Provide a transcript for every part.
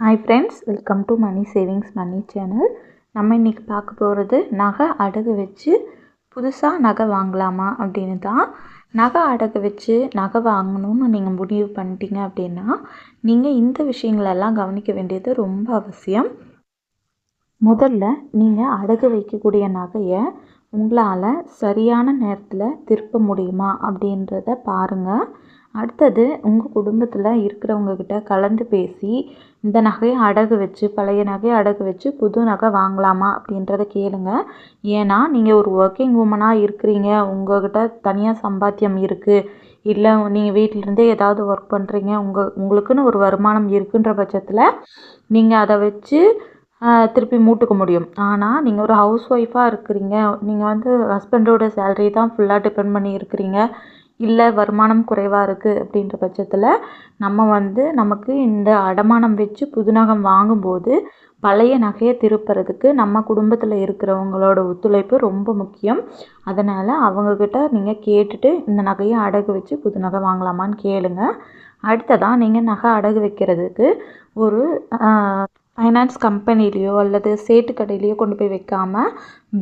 Hi friends welcome to money savings money channel நம்ம இன்றைக்கி பார்க்க போகிறது நகை அடகு வச்சு புதுசாக நகை வாங்கலாமா அப்படின்னு தான். நகை அடகு வச்சு நகை வாங்கணும்னு நீங்கள் முடிவு பண்ணிட்டீங்க அப்படின்னா நீங்கள் இந்த விஷயங்களெல்லாம் கவனிக்க வேண்டியது ரொம்ப அவசியம். முதல்ல நீங்கள் அடகு வைக்கக்கூடிய நகையை உங்களால் சரியான நேரத்தில் திருப்ப முடியுமா அப்படின்றத பாருங்கள் அடுத்தது உங்கள் குடும்பத்தில் இருக்கிறவங்கக்கிட்ட கலந்து பேசி இந்த நகையை அடகு வச்சு பழைய நகையை அடகு வச்சு புது நகை வாங்கலாமா அப்படின்றத கேளுங்க. ஏன்னா நீங்கள் ஒரு ஒர்க்கிங் உமனாக இருக்கிறீங்க உங்கள்கிட்ட தனியாக சம்பாத்தியம் இருக்குது இல்லை நீங்கள் வீட்டிலேருந்தே ஏதாவது ஒர்க் பண்ணுறீங்க உங்கள் உங்களுக்குன்னு ஒரு வருமானம் இருக்குன்ற பட்சத்தில் நீங்கள் அதை வச்சு திருப்பி மூட்டுக்க முடியும். ஆனால் நீங்கள் ஒரு ஹவுஸ் ஒய்ஃபாக இருக்கிறீங்க நீங்கள் வந்து ஹஸ்பண்டோட சேலரி தான் ஃபுல்லாக டிபெண்ட் பண்ணி இருக்கிறீங்க இல்லை வருமானம் குறைவாக இருக்குது அப்படின்ற பட்சத்தில் நம்ம வந்து நமக்கு இந்த அடமானம் வச்சு புது நகம் வாங்கும்போது பழைய நகையை திருப்புறதுக்கு நம்ம குடும்பத்தில் இருக்கிறவங்களோட ஒத்துழைப்பு ரொம்ப முக்கியம். அதனால் அவங்கக்கிட்ட நீங்கள் கேட்டுட்டு இந்த நகையை அடகு வச்சு புது நகை வாங்கலாமான்னு கேளுங்க. அடுத்ததாக நீங்கள் நகை அடகு வைக்கிறதுக்கு ஒரு ஃபைனான்ஸ் கம்பெனிலேயோ அல்லது சேட்டு கடையிலையோ கொண்டு போய் வைக்காமல்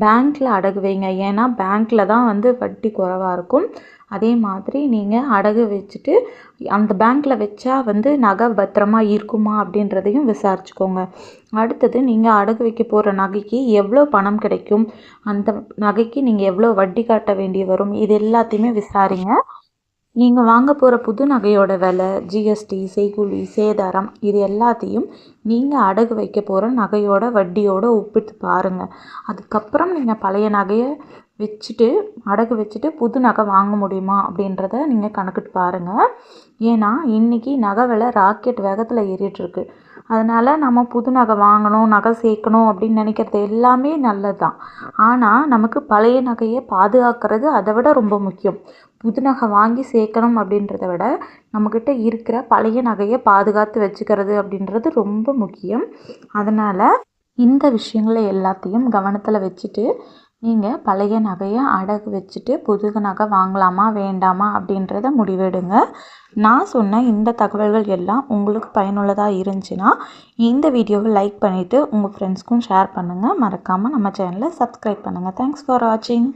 பேங்க்கில் அடகு வைங்க. ஏன்னா பேங்க்கில் தான் வந்து வட்டி குறைவாக இருக்கும். அதே மாதிரி நீங்கள் அடகு வச்சுட்டு அந்த பேங்க்கில் வச்சா வந்து நகை பத்திரமா இருக்குமா அப்படின்றதையும் விசாரிச்சுக்கோங்க. அடுத்தது நீங்கள் அடகு வைக்க போகிற நகைக்கு எவ்வளோ பணம் கிடைக்கும்? அந்த நகைக்கு நீங்கள் எவ்வளோ வட்டி காட்ட வேண்டி வரும்? இது எல்லாத்தையுமே விசாரிங்க. நீங்கள் வாங்க போகிற புது நகையோட விலை ஜிஎஸ்டி செய்கூலி சேதாரம் இது எல்லாத்தையும் நீங்கள் அடகு வைக்க போகிற நகையோட வட்டியோட ஒப்பிட்டு பாருங்கள் அதுக்கப்புறம் நீங்கள் பழைய நகையை வச்சுட்டு அடகு வச்சுட்டு புது நகை வாங்க முடியுமா அப்படின்றத நீங்கள் கணக்கிட்டு பாருங்கள் ஏன்னா இன்றைக்கி நகை விலை ராக்கெட் வேகத்தில் ஏறிட்டுருக்கு அதனால் நம்ம புது நகை வாங்கணும் நகை சேர்க்கணும் அப்படின்னு நினைக்கிறது எல்லாமே நல்லது தான் ஆனால் நமக்கு பழைய நகையை பாதுகாக்கிறது அதை விட ரொம்ப முக்கியம். புது நகை வாங்கி சேர்க்கணும் அப்படின்றத விட நம்மக்கிட்ட இருக்கிற பழைய நகையை பாதுகாத்து வச்சுக்கிறது அப்படின்றது ரொம்ப முக்கியம். அதனால் இந்த விஷயங்களை எல்லாத்தையும் கவனத்தில் வச்சுட்டு நீங்கள் பழைய நகையை அடகு வச்சுட்டு புது நகை வாங்கலாமா வேண்டாமா அப்படின்றத முடிவெடுங்க. நான் சொன்ன இந்த தகவல்கள் எல்லாம் உங்களுக்கு பயனுள்ளதாக இருந்துச்சுன்னா இந்த வீடியோவை லைக் பண்ணிவிட்டு உங்கள் ஃப்ரெண்ட்ஸ்க்கும் ஷேர் பண்ணுங்கள் மறக்காமல் நம்ம சேனலை சப்ஸ்கிரைப் பண்ணுங்கள் தேங்க்ஸ் ஃபார் வாட்சிங்